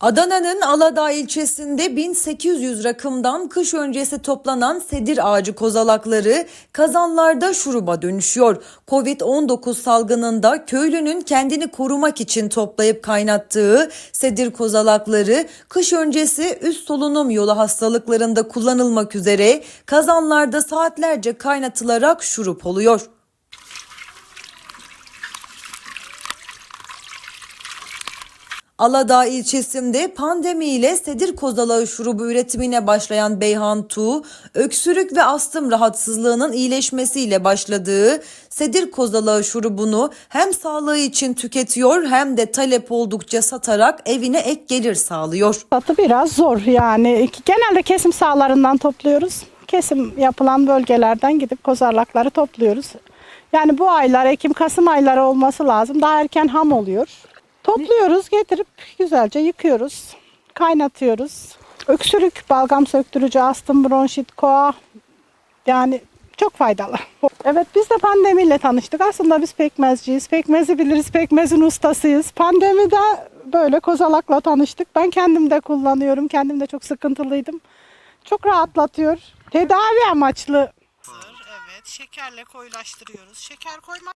Adana'nın Aladağ ilçesinde 1800 rakımdan kış öncesi toplanan sedir ağacı kozalakları kazanlarda şuruba dönüşüyor. Covid-19 salgınında köylünün kendini korumak için toplayıp kaynattığı sedir kozalakları kış öncesi üst solunum yolu hastalıklarında kullanılmak üzere kazanlarda saatlerce kaynatılarak şurup oluyor. Aladağ ilçesinde pandemiyle sedir kozalağı şurubu üretimine başlayan Beyhan Tuğ, öksürük ve astım rahatsızlığının iyileşmesiyle başladığı sedir kozalağı şurubunu hem sağlığı için tüketiyor hem de talep oldukça satarak evine ek gelir sağlıyor. Satı biraz zor yani. Genelde kesim sahalarından topluyoruz. Kesim yapılan bölgelerden gidip kozarlakları topluyoruz. Yani bu aylar Ekim-Kasım ayları olması lazım. Daha erken ham oluyor. Topluyoruz, getirip güzelce yıkıyoruz. Kaynatıyoruz. Öksürük, balgam söktürücü, astım, bronşit, koa yani çok faydalı. Evet biz de pandemiyle tanıştık. Aslında biz pekmezciyiz. Pekmezi biliriz, pekmezin ustasıyız. Pandemide böyle kozalakla tanıştık. Ben kendim de kullanıyorum. Kendim de çok sıkıntılıydım. Çok rahatlatıyor. Tedavi amaçlı. Evet, şekerle koyulaştırıyoruz. Şeker koymak